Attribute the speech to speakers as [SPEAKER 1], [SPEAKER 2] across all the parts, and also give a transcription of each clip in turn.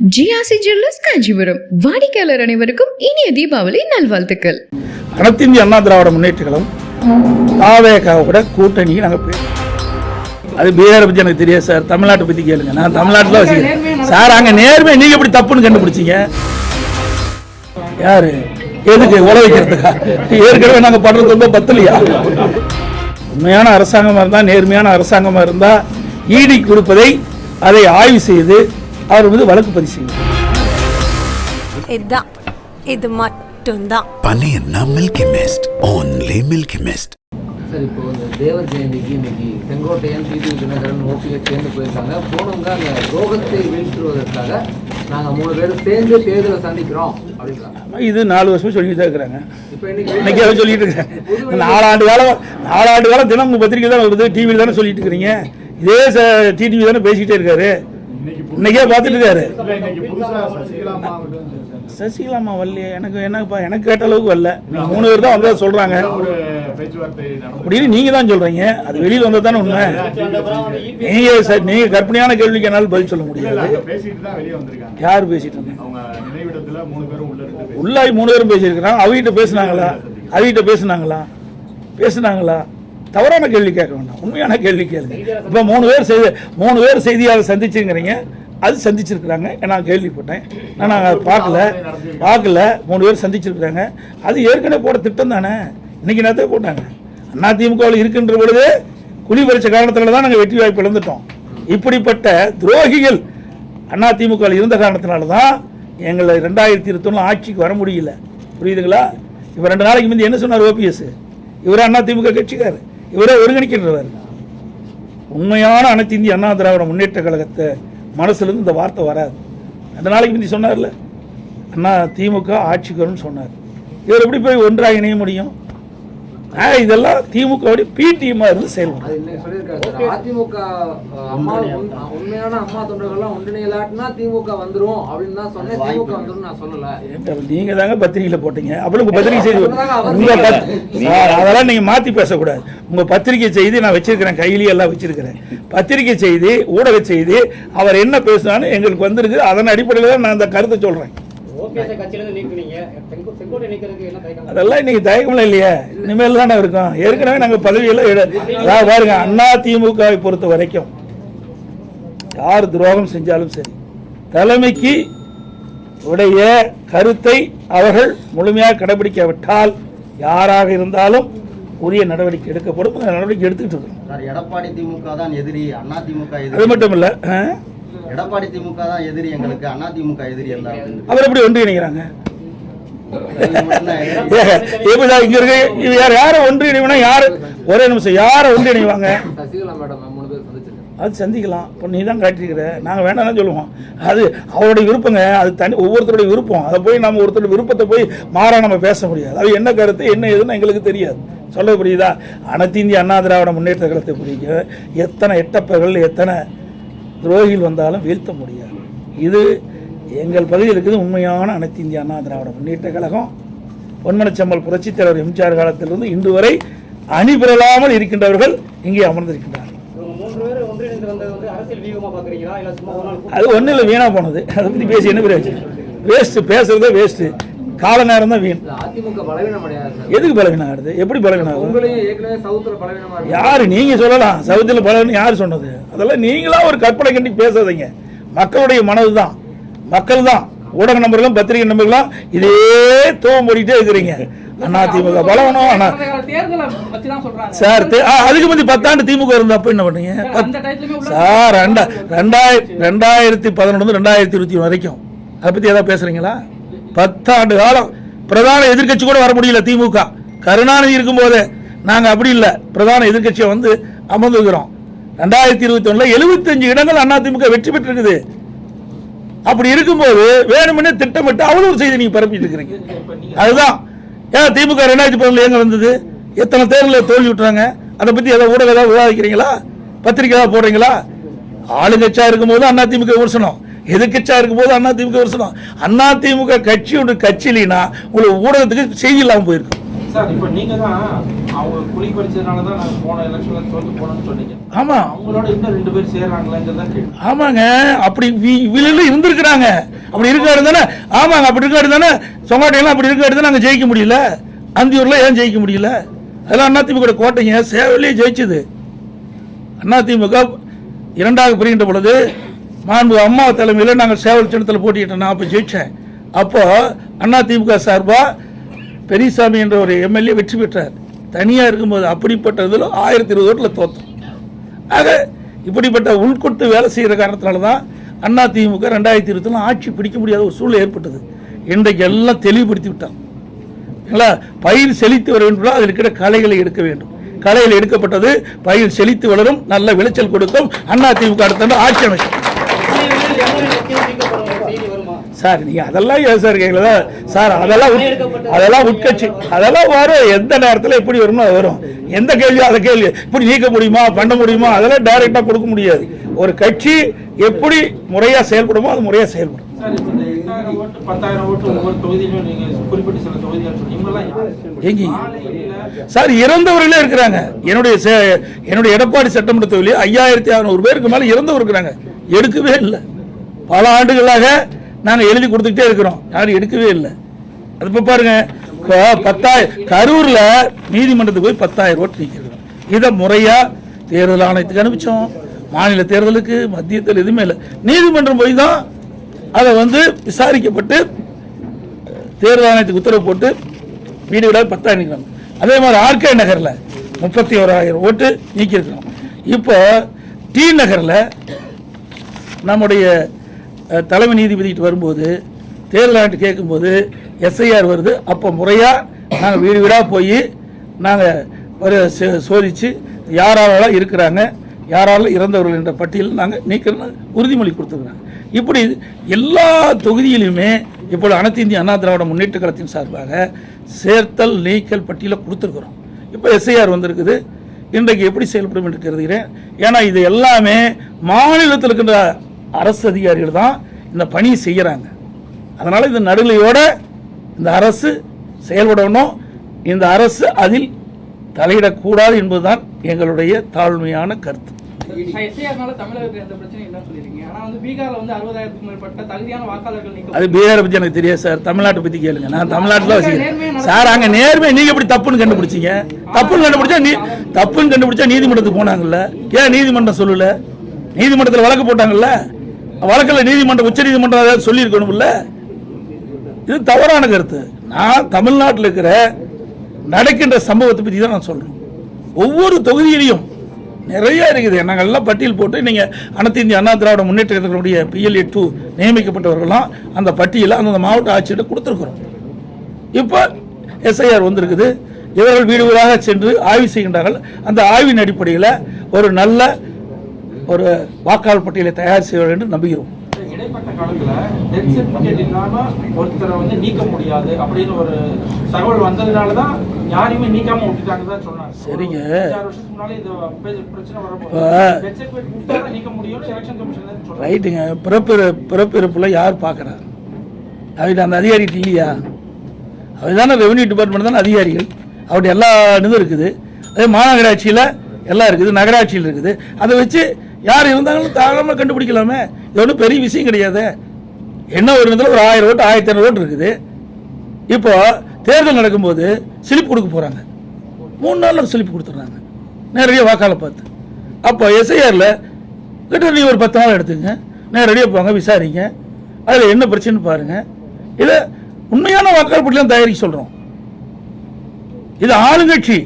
[SPEAKER 1] GRC jewellers Kanchipuram வாடிக்கையாளர் அனைவருக்கும் இனிய தீபாவளி நல்வாழ்த்துக்கள்.
[SPEAKER 2] அனைத்து இந்திய அண்ணா திராவிட முன்னேற்றங்களும் தாவேக்காவோட கூட்டணி நாங்கள் அது பீகாரை பற்றி எனக்கு தெரியாது சார். தமிழ்நாட்டை பற்றி கேளுங்க. நான் தமிழ்நாட்டில் வச்சுக்கிறேன் சார் அங்கே நேர்மை நீங்கள் எப்படி தப்புன்னு கண்டுபிடிச்சீங்க? யாரு? எதுக்கு உழ வைக்கிறதுக்கா? ஏற்கனவே நாங்கள் படுறது ரொம்ப பத்தலையா? உண்மையான அரசாங்கமாக இருந்தால் நேர்மையான அரசாங்கமாக இருந்தால் ஈடி கொடுப்பதை அதை ஆய்வு செய்து அவர் மீது வழக்கு பதிவு செய்யும்.
[SPEAKER 3] இதுதான். இது மட்டும்தான்.
[SPEAKER 4] பன்னீர்னா milky mist only milky mist.
[SPEAKER 5] Sir இப்போ இந்த தேவர் ஜெயந்திக்கு இன்னைக்கு செங்கோட்டையன் டிடி தினகரன் ஓபிஎஸ் சேர்ந்து போயிருக்காங்க. போனவங்க அந்த ரோகத்தை வீழ்த்துவதற்காக நாங்கள் மூணு பேரும் சேர்ந்து தேர்தலை சந்திக்கிறோம் அப்படிங்கிறாங்க.
[SPEAKER 2] இது நாலு வருஷமா சொல்லிட்டு தான் இருக்கிறாங்க.
[SPEAKER 5] இப்போ இன்னைக்கு
[SPEAKER 2] சொல்லிட்டு இருக்காங்க நாலாண்டு காலம் நாலாண்டு காலம் தினம் பத்திரிக்கை தான் வருது டிவியில் தானே சொல்லிட்டு இருக்கிறீங்க. இதே டிடிவி தானே பேசிக்கிட்டே இருக்காரு. இன்னைக்கே பார்த்துட்டு இருக்காரு. சசிகலாமா வரலையே. எனக்கு என்னப்பா எனக்கு கேட்ட அளவுக்கு வரல. மூணு பேர் தான் வந்ததா சொல்றாங்க. அப்படின்னு நீங்க தான் சொல்றீங்க. அது வெளியில வந்தது தானே உண்மை. நீங்க ச- நீங்க கற்பனையான கேள்விக்கு என்னால் பதில் சொல்ல முடியாது. யார் பேசிட்டு இருந்தாங்க? உள்ளாய் மூணு பேரும் பேசியிருக்கிறாங்க. அவகிட்ட பேசுனாங்களா? அவகிட்ட பேசுனாங்களா? பேசுனாங்களா? தவறான கேள்வி கேட்க வேண்டாம். உண்மையான கேள்வி கேளுங்க. இப்போ மூணு பேர் செய்தி மூணு பேர் செய்தியாளர் சந்திச்சுங்கிறீங்க அது சந்திச்சிருக்கிறாங்க. நான் கேள்விப்பட்டேன். நான் நாங்கள் பார்க்கல. பார்க்கல. மூணு பேர் சந்திச்சிருக்கிறாங்க. அது ஏற்கனவே போட திட்டம் தானே. இன்னைக்கு நேரத்தை போட்டாங்க? அண்ணா திமுகவில் இருக்கின்ற பொழுது குழி பறிச்ச காரணத்தில் தான் நாங்கள் வெற்றி வாய்ப்பு இழந்துட்டோம் இப்படிப்பட்ட துரோகிகள் அண்ணா திமுகவில் இருந்த காரணத்தினால தான் எங்களை ரெண்டாயிரத்தி இருபத்தொன்னு ஆட்சிக்கு வர முடியல. புரியுதுங்களா? இப்போ ரெண்டு நாளைக்கு முந்தி என்ன சொன்னார் ஓபிஎஸ் இவர் அண்ணா திமுக கட்சிக்கார் இவரே ஒருங்கிணைக்கின்றவர். உண்மையான அனைத்து இந்திய அண்ணா திராவிட முன்னேற்ற கழகத்தை மனசுலேருந்து இந்த வார்த்தை வராது. ரெண்டு நாளைக்கு முந்தி சொன்னார்ல? அண்ணா திமுக ஆட்சிக்கு வரும்னு சொன்னார். இவர் எப்படி போய் ஒன்றாக இணைய முடியும்? இதெல்லாம் திமுக பி டீமாக இருந்து செயல்படும்
[SPEAKER 5] அதிமுக அம்மா உண்மையான அம்மா தொண்டர்கள்லாம் ஒன்றிணையலாட்டினா திமுக வந்துரும் அப்படின்னு தான் சொன்னேன். திமுக வந்துரும் நான் சொல்லல.
[SPEAKER 2] நீங்க தாங்க பத்திரிகையில போட்டீங்க. அப்புறம் உங்க பத்திரிகை செய்தி உங்க அதெல்லாம் நீங்க மாத்தி பேசக்கூடாது. உங்க பத்திரிகை செய்தி நான் வச்சிருக்கிறேன் கையிலேயே எல்லாம் வச்சிருக்கிறேன். பத்திரிகை செய்தி ஊடக செய்தி அவர் என்ன பேசுனான்னு எங்களுக்கு வந்திருக்கு அதன் அடிப்படையில் தான் நான் அந்த கருத்தை சொல்றேன். அதெல்லாம் இன்னைக்கு தயக்கம்லாம் இல்லையே. இனிமேல் தானே இருக்கும். ஏற்கனவே நாங்க பதவியெல்லாம் பாருங்க அண்ணா திமுகவை பொறுத்த வரைக்கும் யார் துரோகம் செஞ்சாலும் சரி தலைமைக்கு உடைய கருத்தை அவர்கள் முழுமையாக கடைபிடிக்காவிட்டால் யாராக இருந்தாலும் உரிய நடவடிக்கை எடுக்கப்படும். நடவடிக்கை எடுத்துக்கிட்டு இருக்கோம்.
[SPEAKER 6] சார் எடப்பாடி திமுக தான் எதிரி அண்ணா திமுக
[SPEAKER 2] அது
[SPEAKER 6] எதிரி
[SPEAKER 2] மட்டும் இல்ல?
[SPEAKER 6] எடப்பாடி திமுக தான் எதிரி எங்களுக்கு அண்ணா திமுக எதிரி அப்படின்னு.
[SPEAKER 2] அவர் எப்படி
[SPEAKER 6] இது எதிரி.
[SPEAKER 2] ஏங்க, எப்படிதான் இங்க இருக்க? இவ யார் யாரை ஒன்றிணைவனா யாரு? ஒரே நிமிஷம் யாரை ஒன்றிணைவாங்க
[SPEAKER 5] சசிகலா மேடம் மூணு பேர் சந்திச்சிருக்காங்க.
[SPEAKER 2] அது சந்திக்கலாம். இப்போ நீ தான் காட்டியிருக்கிற. நாங்கள் சொல்லுவோம். அது அவருடைய விருப்பங்க. அது தனி ஒவ்வொருத்தருடைய விருப்பம். அதை போய் நம்ம ஒருத்தருடைய விருப்பத்தை போய் மாறா நம்ம பேச முடியாது. அது என்ன கருத்து என்ன ஏதுன்னு எங்களுக்கு தெரியாது. சொல்ல புரியுதா? அனைத்து இந்திய அண்ணா திராவிட முன்னேற்ற கழகத்தை புரியுங்க எத்தனை எட்டப்பர்கள் எத்தனை துரோகிகள் வந்தாலும் வீழ்த்த முடியாது. இது எங்கள் பகுதியில் இருக்குது உண்மையான அனைத்து இந்திய அண்ணா திராவிட முன்னேற்ற கழகம். பொன்மனச்சம்பல் புரட்சித் தலைவர் எம்ஜிஆர் காலத்திலிருந்து இன்று வரை அணி பெறலாமல் இருக்கின்றவர்கள் இங்கே அமர்ந்திருக்கின்றார்கள். அது ஒன்றும் இல்லை வீணாக போனது. அதை பற்றி பேசி என்ன பிரயோஜனம்? வேஸ்ட்டு பேசுறதே வேஸ்ட்டு கால நேரம் தான் வீண் எதுக்கு பலவீனம் ஆகுது எப்படி பலவீனம் ஆகுது யாரு நீங்க சொல்லலாம்? சவுத்தில் பலவீனம் யார் சொன்னது? அதெல்லாம் நீங்களா ஒரு கற்பனை கண்டி பேசாதீங்க. மக்களுடைய மனது தான் மக்கள் தான் ஊடக நம்பர்களும் பத்திரிகை நம்பர்களும் இதே தூவம் போடிட்டே இருக்கிறீங்க. அண்ணா திமுக பலவனம் சார் அதுக்கு முந்தி பத்தாண்டு திமுக இருந்தா அப்ப என்ன பண்ணீங்க? சார் ரெண்டா ரெண்டாயிரத்தி ரெண்டாயிரத்தி பதினொன்று ரெண்டாயிரத்தி இருபத்தி வரைக்கும். அதை பத்தி ஏதாவது பேசுறீங்களா? பத்தாண்டு காலம் பிரதான எதிர்க்கட்சி கூட வர முடியல திமுக. கருணாநிதி இருக்கும்போது நாங்கள் அப்படி இல்லை. பிரதான எதிர்க்கட்சியை வந்து அமர்ந்துக்கிறோம் ரெண்டாயிரத்தி இருபத்தி ஒன்றில் எழுபத்தஞ்சு இடங்கள் அண்ணா திமுக வெற்றி பெற்றிருக்குது. அப்படி இருக்கும்போது வேணுமென்னே திட்டமிட்டு அவ்வளவு செய்தி நீங்கள் பரப்பிட்டு இருக்கிறீங்க. அதுதான். ஏன் திமுக ரெண்டாயிரத்தி பதினொன்று எங்கே வந்தது? எத்தனை தேர்தலில் தோல்வி விட்டுறாங்க? அதை பற்றி ஏதாவது ஊடகம் ஏதாவது விவாதிக்கிறீங்களா? பத்திரிக்கை ஏதாவது போடுறீங்களா? ஆளுங்கட்சியாக இருக்கும்போது அண்ணா திமுக விமர்சனம் எதிர்க்கட்சியா இருக்கும்போது அண்ணா திமுக விமர்சனம் அண்ணா திமுக கட்சி ஒன்று கட்சி இல்லைன்னா உங்களுக்கு ஊடகத்துக்கு செய்தி இல்லாமல் போயிருக்கும்
[SPEAKER 7] சார் இப்போ நீங்க தான் அவங்க குழி பறிச்சதுனால தான் நாங்கள் போன எலெக்ஷன்ல தோத்து போனோம்னு சொன்னீங்க.
[SPEAKER 2] ஆமாம்
[SPEAKER 7] அவங்களோட இன்னும் ரெண்டு பேர் சேர்றாங்களாங்கிறதா கேள்வி.
[SPEAKER 2] ஆமாங்க. அப்படி இவங்களும் இருந்திருக்கிறாங்க. அப்படி இருக்காரு தானே. ஆமாங்க. அப்படி இருக்காரு தானே. சொங்காட்டையெல்லாம் அப்படி இருக்காரு தானே. அங்கே ஜெயிக்க முடியல. அந்தியூரில் ஏன் ஜெயிக்க முடியல? அதெல்லாம் அதிமுக கோட்டைங்க. சேவலே ஜெயிச்சது. அதிமுக இரண்டாக பிரிகின்ற பொழுது மாண்பு அம்மா தலைமையில் நாங்கள் சேவல் சின்னத்தில் போட்டிட்டோம் நான் அப்போ ஜெயித்தேன் அண்ணா அதிமுக சார்பாக பெரியசாமி என்ற ஒரு எம்எல்ஏ வெற்றி பெற்றார். தனியாக இருக்கும்போது அப்படிப்பட்ட இதில் ஆயிரத்தி இருபது ஓட்டில் தோத்தோம். ஆக இப்படிப்பட்ட உள்கொட்டு வேலை செய்கிற காரணத்தினால தான் அதிமுக ரெண்டாயிரத்தி இருபத்தில் ஆட்சி பிடிக்க முடியாத ஒரு சூழ்நிலை ஏற்பட்டது. இன்றைக்கு எல்லாம் தெளிவுபடுத்தி விட்டான் பயிர் செழித்து வர வேண்டும். அதில் இருக்கிற கலைகளை எடுக்க வேண்டும். கலையில் எடுக்கப்பட்டது பயிர் செழித்து வளரும் நல்ல விளைச்சல் கொடுக்கும். அதிமுக அடுத்த ஆட்சி அமைக்கும். சார் நீங்க அதெல்லாம் ஏன் சார் கேட்கல சார் அதெல்லாம் அதெல்லாம் உட்கட்சி. அதெல்லாம் வரும். எந்த நேரத்தில் எப்படி வருமோ அது வரும். எந்த கேள்வியோ அதை கேள்வி. இப்படி நீக்க முடியுமா பண்ண முடியுமா? அதெல்லாம் டைரக்டா கொடுக்க முடியாது. ஒரு கட்சி எப்படி முறையா செயல்படுமோ அது முறையா செயல்படும்.
[SPEAKER 7] சார்
[SPEAKER 2] இறந்தவர்களே இருக்கிறாங்க. என்னுடைய என்னுடைய எடப்பாடி சட்டமன்ற தொகுதியில் ஐயாயிரத்தி அறநூறு பேருக்கு மேல இறந்தவர் இருக்கிறாங்க. எடுக்கவே இல்லை. பல ஆண்டுகளாக நாங்கள் எழுதி கொடுத்துக்கிட்டே இருக்கிறோம். யாரும் எடுக்கவே இல்லை. அது இப்போ பாருங்க இப்போ பத்தாயிரம் கரூரில் நீதிமன்றத்துக்கு போய் பத்தாயிரம் ஓட்டு நிற்கிறோம் இதை முறையாக தேர்தல் ஆணையத்துக்கு அனுப்பிச்சோம். மாநில தேர்தலுக்கு மத்தியத்தில் எதுவுமே இல்லை. நீதிமன்றம் போய் தான் அதை வந்து விசாரிக்கப்பட்டு தேர்தல் ஆணையத்துக்கு உத்தரவு போட்டு வீடு வீடாக பத்தாயிரம் நிற்கிறாங்க அதே மாதிரி ஆர்கே நகரில் முப்பத்தி ஓராயிரம் ஓட்டு நீக்கியிருக்கிறோம். இப்போ டி நகரில் நம்முடைய தலைமை நீதிபதிக்கிட்ட வரும்போது தேர்தல் ஆண்டு கேட்கும்போது எஸ்ஐஆர் வருது. அப்போ முறையாக நாங்கள் வீடு வீடாக போய் நாங்கள் ஒரு சோதித்து யாராலாம் இருக்கிறாங்க யாராலும் இறந்தவர்கள் என்ற பட்டியல் நாங்கள் நீக்கணும் உறுதிமொழி கொடுத்துருக்குறாங்க. இப்படி எல்லா தொகுதியிலுமே இப்போது அனைத்து இந்திய அண்ணா திராவிட முன்னேற்ற கழகத்தின் சார்பாக சேர்த்தல் நீக்கல் பட்டியலை கொடுத்துருக்குறோம். இப்போ எஸ்ஐஆர் வந்திருக்குது. இன்றைக்கு எப்படி செயல்படும் என்று கருதுகிறேன் ஏன்னா இது எல்லாமே மாநிலத்தில் இருக்கின்ற அரசு அதிகாரிகள் தான் இந்த பணியை செய்கிறாங்க அதனால் இந்த நடுநிலையோட இந்த அரசு செயல்படணும். இந்த அரசு அதில் தலையிடக்கூடாது என்பதுதான் எங்களுடைய தாழ்மையான கருத்து. அது பீகாரை பற்றி எனக்கு தெரியாது சார். தமிழ்நாட்டை பற்றி கேளுங்க. நான் தமிழ்நாட்டில் வச்சுக்கிறேன் சார் அங்கே நேர்மை நீங்கள் எப்படி தப்புன்னு கண்டுபிடிச்சீங்க? தப்புன்னு கண்டுபிடிச்சா நீ தப்புன்னு கண்டுபிடிச்சா நீதிமன்றத்துக்கு போனாங்கல்ல? ஏன் நீதிமன்றம் சொல்லல? நீதிமன்றத்தில் வழக்கு போட்டாங்கல்ல? வழக்கில் நீதிமன்றம் உச்ச நீதிமன்றம் ஏதாவது சொல்லியிருக்கணும்ல? இது தவறான கருத்து. நான் தமிழ்நாட்டில் இருக்கிற நடக்கின்ற சம்பவத்தை பற்றி தான் நான் சொல்கிறேன் ஒவ்வொரு தொகுதியிலையும் நிறைய இருக்குது. நாங்கள் எல்லாம் பட்டியல் போட்டு நீங்கள் அனைத்து இந்திய அண்ணா திராவிட முன்னேற்ற கழகத்தினுடைய பிஎல்ஏ டூ நியமிக்கப்பட்டவர்கள்லாம் அந்த பட்டியலை அந்தந்த மாவட்ட ஆட்சியிட்ட கொடுத்துருக்குறோம். இப்போ எஸ்ஐஆர் வந்திருக்குது. இவர்கள் வீடு வீடாக சென்று ஆய்வு செய்கின்றார்கள். அந்த ஆய்வின் அடிப்படையில் ஒரு நல்ல ஒரு வாக்காளர் பட்டியலை தயார் செய்ய வேண்டும் என்று நம்புகிறோம்.
[SPEAKER 7] இடைப்பட்ட காலத்துல டெத் சர்டிபிகேட் இல்லாம ஒருத்தரை வந்து நீக்க முடியாது அப்படின்னு ஒரு தகவல் வந்ததுனால தான் யாரையுமே நீக்காம விட்டுட்டாங்கன்னு தான் சொன்னாங்க.
[SPEAKER 2] சரிங்க. ரைட்டுங்க. பிறப்பிற பிறப்பிறப்புல யார் பார்க்குறா அவர்கிட்ட அந்த அதிகாரிகிட்ட இல்லையா? அவர் தானே ரெவன்யூ டிபார்ட்மெண்ட் தானே அதிகாரிகள். அவர்கிட்ட எல்லா இதுவும் இருக்குது. அதே மாநகராட்சியில் எல்லாம் இருக்குது நகராட்சியில் இருக்குது. அதை வச்சு யார் இருந்தாங்களும் தாராளமாக கண்டுபிடிக்கலாமே. இது ஒன்றும் பெரிய விஷயம் கிடையாது. என்ன ஒரு இடத்துல ஒரு ஆயிரம் ஓட்டு ஆயிரத்தி ஐநூறு ஓட்டு இருக்குது. இப்போ தேர்தல் நடக்கும்போது ஸ்லிப் கொடுக்க போகிறாங்க மூணு நாளில் ஸ்லிப் கொடுத்துட்றாங்க. நேரடியாக வாக்காளர் பார்த்து. அப்போ எஸ்ஐஆரில் கிட்ட நீ ஒரு பத்து நாள் எடுத்துங்க நேரடியாக போங்க விசாரிங்க. அதில் என்ன பிரச்சனைன்னு பாருங்கள் இதை உண்மையான வாக்காளர் பட்டியலாம் தயாரிக்க சொல்கிறோம் இது ஆளுங்கட்சி.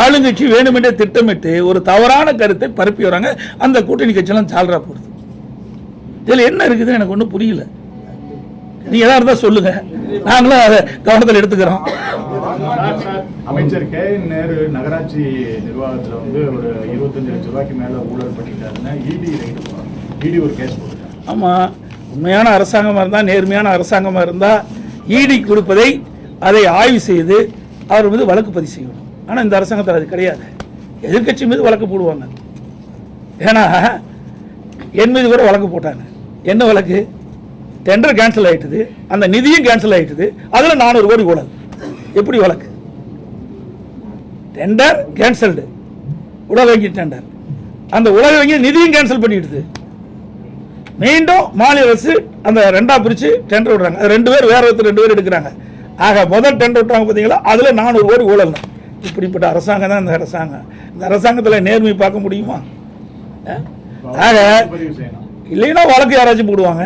[SPEAKER 2] ஆளுங்கட்சி வேணுமென்றே திட்டமிட்டு ஒரு தவறான கருத்தை பரப்பி வராங்க. அந்த கூட்டணி கட்சியெல்லாம் சால்ரா போடுது. இதில் என்ன இருக்குதுன்னு எனக்கு ஒன்றும் புரியல. நீங்கள் எதாக இருந்தால் சொல்லுங்கள் நாங்களும் அதை கவனத்தில் எடுத்துக்கிறோம்.
[SPEAKER 8] அமைச்சர் கே நேரு நகராட்சி நிர்வாகத்துல வந்து ஒரு இருபத்தஞ்சு லட்சம் ரூபாய்க்கு மேல ஊழல் பண்ணிட்டாருன்னா இடி இடி ஒரு கேஸ் போட்டுட்டாங்க.
[SPEAKER 2] ஆமாம் உண்மையான அரசாங்கமாக இருந்தால் நேர்மையான அரசாங்கமாக இருந்தால் ஈடி கொடுப்பதை அதை ஆய்வு செய்து அவர் மீது வழக்கு பதிவு செய்யணும். ஆனால் இந்த அரசாங்கத்தில் அது கிடையாது. எதிர்க்கட்சி மீது வழக்கு போடுவாங்க. ஏன்னா என் மீது கூட வழக்கு போட்டாங்க. என்ன வழக்கு? டெண்டர் கேன்சல் ஆயிட்டுது. அந்த நிதியும் கேன்சல் ஆயிட்டுது. அதில் நானூறு கோடி ஊழல் எப்படி வழக்கு? டெண்டர் கேன்சல்டு உலக வங்கி டெண்டர். அந்த உலக வங்கி நிதியும் கேன்சல் பண்ணிடுது. மீண்டும் மாநில அரசு அந்த ரெண்டா பிரிச்சு டெண்டர் விடுறாங்க. ரெண்டு பேர் வேற ஒருத்தர் ரெண்டு பேர் எடுக்கிறாங்க. ஆக முதல் டெண்டர் விட்டாங்க பார்த்தீங்களா? அதில் நானூறு கோடி ஊழல் இப்படிப்பட்ட அரசாங்கம் தான் இந்த அரசாங்கம். இந்த அரசாங்கத்தில் நேர்மை பார்க்க முடியுமா? ஆக இல்லைன்னா வழக்கு யாராச்சும் போடுவாங்க.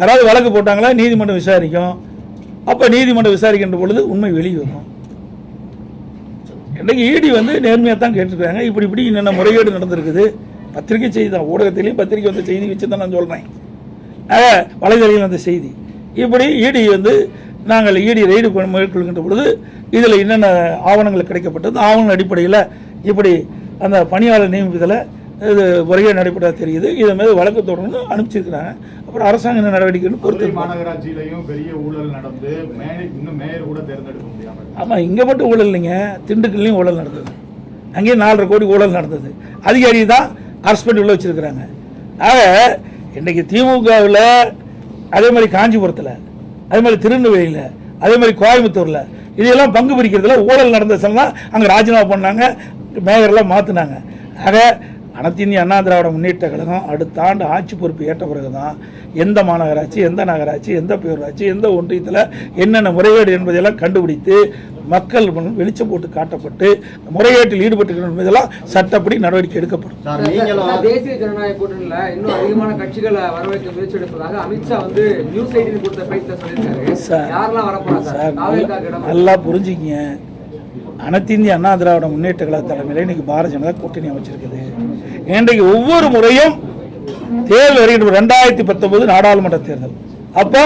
[SPEAKER 2] யாராவது வழக்கு போட்டாங்களா நீதிமன்றம் விசாரிக்கும். அப்போ நீதிமன்றம் விசாரிக்கின்ற பொழுது உண்மை வெளியே வரும் இன்னைக்கு ஈடி வந்து நேர்மையாக தான் கேட்டிருக்காங்க. இப்படி இப்படி என்னென்ன முறைகேடு நடந்திருக்குது? பத்திரிகை செய்தி தான். ஊடகத்திலையும் பத்திரிகை வந்த செய்தி வச்சு தான் நான் சொல்கிறேன் வலைதளத்தில் வந்த செய்தி. இப்படி ஈடி வந்து நாங்கள் ஈடி ரெய்டு பண்ண மேற்கொள்கின்ற பொழுது இதில் என்னென்ன ஆவணங்கள் கிடைக்கப்பட்டது ஆவணங்கள் அடிப்படையில் இப்படி அந்த பணியாளர் நியமிப்பதில் இது முறைகேடு நடைபெற்றா தெரியுது. இதன் மீது வழக்கு தொடர்ந்து அனுப்பிச்சிருக்கிறாங்க. அப்புறம் அரசாங்கம் என்ன நடவடிக்கைன்னு
[SPEAKER 8] மதுரை
[SPEAKER 2] பொறுத்து
[SPEAKER 8] மாநகராட்சியிலையும் பெரிய ஊழல் நடந்து இன்னும் மேயர் கூட தேர்ந்தெடுக்க.
[SPEAKER 2] ஆமாம் இங்கே மட்டும் ஊழல் இல்லைங்க. திண்டுக்கல்லையும் ஊழல் நடந்தது. அங்கேயும் நாலரை கோடி ஊழல் நடந்தது. அதிகாரி தான் அரசு பண்ணி உள்ள வச்சிருக்கிறாங்க. ஆக இன்னைக்கு திமுகவில் அதே மாதிரி காஞ்சிபுரத்தில் அதே மாதிரி திருநெல்வேலியில் அதே மாதிரி கோயம்புத்தூரில் இதையெல்லாம் பங்கு பிடிக்கிறதுல ஊழல் நடந்த சொன்னால் அங்கே ராஜினாமா பண்ணாங்க மேயர்லாம் மாற்றினாங்க ஆக அனைத்து இந்திய அண்ணா திராவிட முன்னேற்ற கழகம் அடுத்த ஆண்டு ஆட்சி பொறுப்பு ஏற்ற பிறகு தான் எந்த மாநகராட்சி எந்த நகராட்சி எந்த பேரூராட்சி எந்த ஒன்றியத்தில் என்னென்ன முறைகேடு என்பதையெல்லாம் கண்டுபிடித்து மக்கள் வெளிச்சம் போட்டு காட்டப்பட்டு முறைகேட்டில் ஈடுபட்டு என்பதெல்லாம் சட்டப்படி நடவடிக்கை எடுக்கப்படும்.
[SPEAKER 5] தேசிய ஜனநாயக கூட்டணியில இன்னும் அதிகமான கட்சிகளை வரவேற்க முயற்சி எடுப்பதாக அமித்ஷா வந்து நியூஸ் எயிட்டின் கொடுத்த சொல்லியிருக்காரு. இடம்
[SPEAKER 2] நல்லா புரிஞ்சுக்கிங்க. அனைத்து இந்திய அண்ணா திராவிட முன்னேற்ற கழக தலைமையில் இன்னைக்கு பாரதிய ஜனதா கூட்டணி அமைச்சிருக்குது. இன்றைக்கு ஒவ்வொரு முறையும் தேர்தல் வருகின்ற ரெண்டாயிரத்தி பத்தொன்பது நாடாளுமன்ற தேர்தல். அப்போ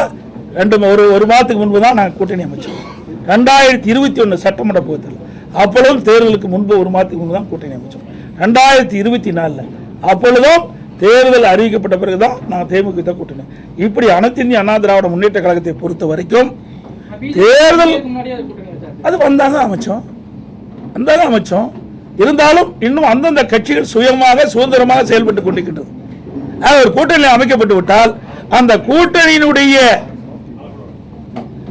[SPEAKER 2] ரெண்டு ஒரு ஒரு மாதத்துக்கு முன்பு தான் நாங்கள் கூட்டணி அமைச்சோம். ரெண்டாயிரத்தி இருபத்தி ஒன்று சட்டமன்ற தேர்தல். அப்பொழுதும் தேர்தலுக்கு முன்பு ஒரு மாதத்துக்கு முன்பு தான் கூட்டணி அமைச்சோம். ரெண்டாயிரத்தி இருபத்தி நாலில். அப்பொழுதும் தேர்தல் அறிவிக்கப்பட்ட பிறகு தான் நாங்கள் தேமுதிக தான் கூட்டணி. இப்படி அனைத்து இந்திய அண்ணா திராவிட முன்னேற்ற கழகத்தை பொறுத்த வரைக்கும் தேர்தல்
[SPEAKER 9] அது
[SPEAKER 2] வந்தாங்க அமைச்சோம். வந்தாங்க அமைச்சோம். இருந்தாலும் இன்னும் அந்தந்த கட்சிகள் சுயமாக சுதந்திரமாக செயல்பட்டு கொண்டிருக்கின்றது. ஒரு கூட்டணி அமைக்கப்பட்டு விட்டால் அந்த கூட்டணியினுடைய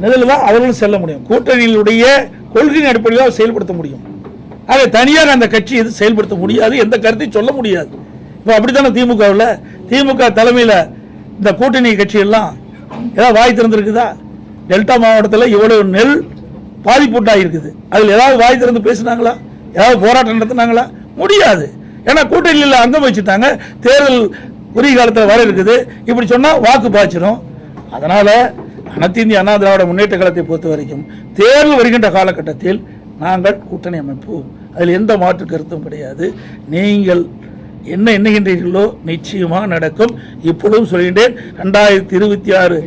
[SPEAKER 2] நிலையில் தான் அவர்களும் செல்ல முடியும். கூட்டணியினுடைய கொள்கையின் அடிப்படையில் செயல்படுத்த முடியும். ஆக தனியாக அந்த கட்சி எது செயல்படுத்த முடியாது எந்த கருத்தையும் சொல்ல முடியாது. இப்போ அப்படித்தானே திமுகவில்? திமுக தலைமையில் இந்த கூட்டணி கட்சியெல்லாம் ஏதாவது வாய் திறந்துருக்குதா? டெல்டா மாவட்டத்தில் இவ்வளவு நெல் பாதிப்புட்டாக இருக்குது அதில் ஏதாவது வாய் திறந்து பேசுனாங்களா? ஏதாவது போராட்டம் நடத்துனாங்களா முடியாது. ஏன்னா கூட்டணியில் அங்கம் வச்சுட்டாங்க. தேர்தல் உரிய காலத்தில் வர இருக்குது. இப்படி சொன்னால் வாக்கு பாய்ச்சிடும் அதனால் அனைத்திந்திய அண்ணா திராவிட முன்னேற்ற காலத்தை பொறுத்த வரைக்கும் தேர்தல் வருகின்ற காலகட்டத்தில் நாங்கள் கூட்டணி அமைப்போம். அதில் எந்த மாற்று கருத்தும் கிடையாது. நீங்கள் என்ன எண்ணுகின்றீர்களோ நிச்சயமாக நடக்கும். இப்பொழுதும் சொல்கின்றேன் ரெண்டாயிரத்தி இருபத்தி ஆறு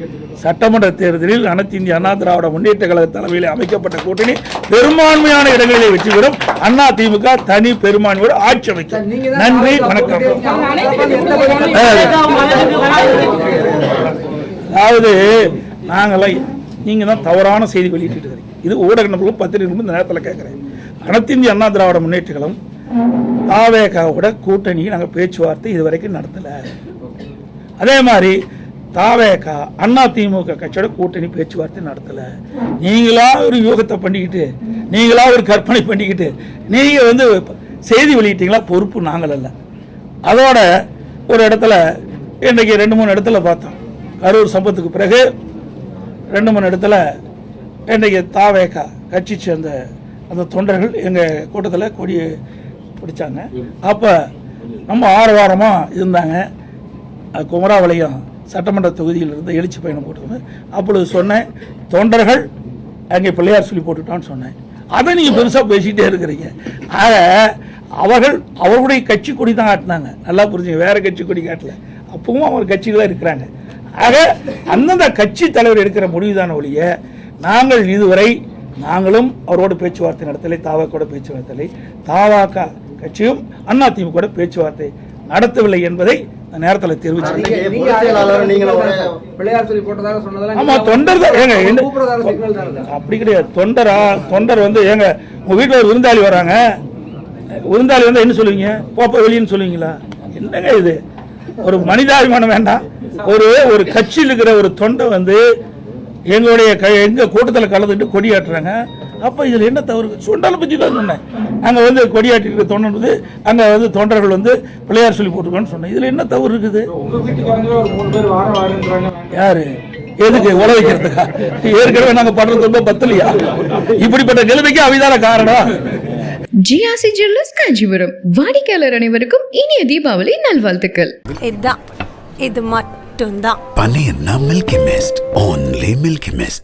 [SPEAKER 2] சட்டமன்ற தேர்தலில் அனைத்து இந்திய அண்ணா திராவிட முன்னேற்ற கழக தலைமையில் அமைக்கப்பட்ட கூட்டணி பெரும்பான்மையான இடங்களிலே வெற்றி பெறும். அண்ணா திமுக தனி பெரும்பான்மையோடு ஆட்சி அமைக்கும். நன்றி வணக்கம். அதாவது நாங்களாம் நீங்கள் தான் தவறான செய்தி வெளியிட்டு இருக்கிறீங்க இது ஊடக நபர்களும் பத்திரிகை இந்த நேரத்தில் கேட்குறேன். அனைத்து இந்திய அண்ணா திராவிட முன்னேற்றங்களும் தாவேகாவோட கூட்டணி நாங்கள் பேச்சுவார்த்தை இது வரைக்கும் நடத்தலை. அதே மாதிரி தாவேகா அண்ணா திமுக கட்சியோட கூட்டணி பேச்சுவார்த்தை நடத்தலை. நீங்களா ஒரு யூகத்தை பண்ணிக்கிட்டு நீங்களா ஒரு கற்பனை பண்ணிக்கிட்டு நீங்கள் வந்து செய்தி வெளியிட்டீங்களா? பொறுப்பு நாங்கள் அல்ல. அதோட ஒரு இடத்துல இன்றைக்கி ரெண்டு மூணு இடத்துல பார்த்தோம். கரூர் சம்பத்துக்கு பிறகு ரெண்டு மூணு இடத்துல இன்றைக்கு தாவேகா கட்சி சேர்ந்த அந்த தொண்டர்கள் எங்கள் கூட்டத்தில் கொடியை பிடிச்சாங்க. அப்போ நம்ம ஆரவாரமாக இருந்தாங்க. குமராவளையும் குமராவளையம் சட்டமன்ற தொகுதியில் இருந்து எழுச்சி பயணம் போட்டிருந்தேன் அப்பொழுது சொன்னேன் தொண்டர்கள் அங்கே பிள்ளையார் சொல்லி போட்டுட்டான்னு சொன்னேன். அதை நீங்கள் பெருசாக பேசிகிட்டே இருக்கிறீங்க. ஆக அவர்கள் அவர்களுடைய கட்சி கொடி தான் காட்டினாங்க. நல்லா புரிஞ்சுங்க வேற கட்சி கொடி காட்டல. அப்பவும் அவர் கட்சிகளாக இருக்கிறாங்க. ஆக அந்தந்த கட்சி தலைவர் எடுக்கிற முடிவுதான ஒழிய நாங்கள் இதுவரை நாங்களும் அவரோடு பேச்சுவார்த்தை நடத்தலை தாவாக்கோட பேச்சுவார்த்தை தாவாக்கா கட்சியும் அதிமுக கூட பேச்சுவார்த்தை நடத்தவில்லை என்பதை நேரத்தில் தெரிவிச்சிருக்கேன்
[SPEAKER 5] நீங்க- நீங்க
[SPEAKER 6] பொதுச் செயலாளர் நீங்களும் ஒரு-
[SPEAKER 5] பிள்ளையார் சொல்லி போட்டதாக சொன்னதெல்லாம்
[SPEAKER 2] ஆமா
[SPEAKER 5] நீங்க
[SPEAKER 2] தொண்டர் தான். ஏங்க? அப்படி கிடையாது. தொண்டரா தொண்டர் வந்து ஏங்க உங்க வீட்டில் ஒரு விருந்தாளி வராங்க. விருந்தாளி வந்து என்ன சொல்லுவீங்க? போப்ப வெளியன்னு சொல்லுவீங்களா? என்னங்க இது? ஒரு மனிதாபிமானம் வேண்டாம். ஒரு ஒரு கட்சியில் இருக்கிற ஒரு தொண்டை வந்து எங்களுடைய க எங்க கூட்டத்தில் கலந்துட்டு கொடி காட்டுறாங்க அப்போ இதில் என்ன தவறு? சுண்டலை பற்றி தான் சொன்னேன். அங்கே வந்து கொடியாட்டிட்டு தொண்டன் வந்து அங்கே வந்து தொண்டர்கள் வந்து பிள்ளையார் சொல்லி போட்டிருக்கோன்னு சொன்னேன். இதில் என்ன தவறு இருக்குது?
[SPEAKER 7] உங்க வீட்டுக்காரங்களே ஒரு மூணு பேர் வாரம் வாரன்றாங்க.
[SPEAKER 2] யாரு? எதுக்கு உழ வைக்கிறதுக்கா? ஏற்கனவே நாங்கள் படுறது ரொம்ப பத்தலையா? இப்படிப்பட்ட நிலைமைக்கு அவைதான காரணம்.
[SPEAKER 1] G R C jewellers Kanchipuram. வாடிக்கையாளர் அனைவருக்கும் இனிய தீபாவளி நல்வாழ்த்துக்கள்.
[SPEAKER 3] இதுதான். இது மட்டும்தான்.
[SPEAKER 4] Panina Milky Mist. Only Milky Mist.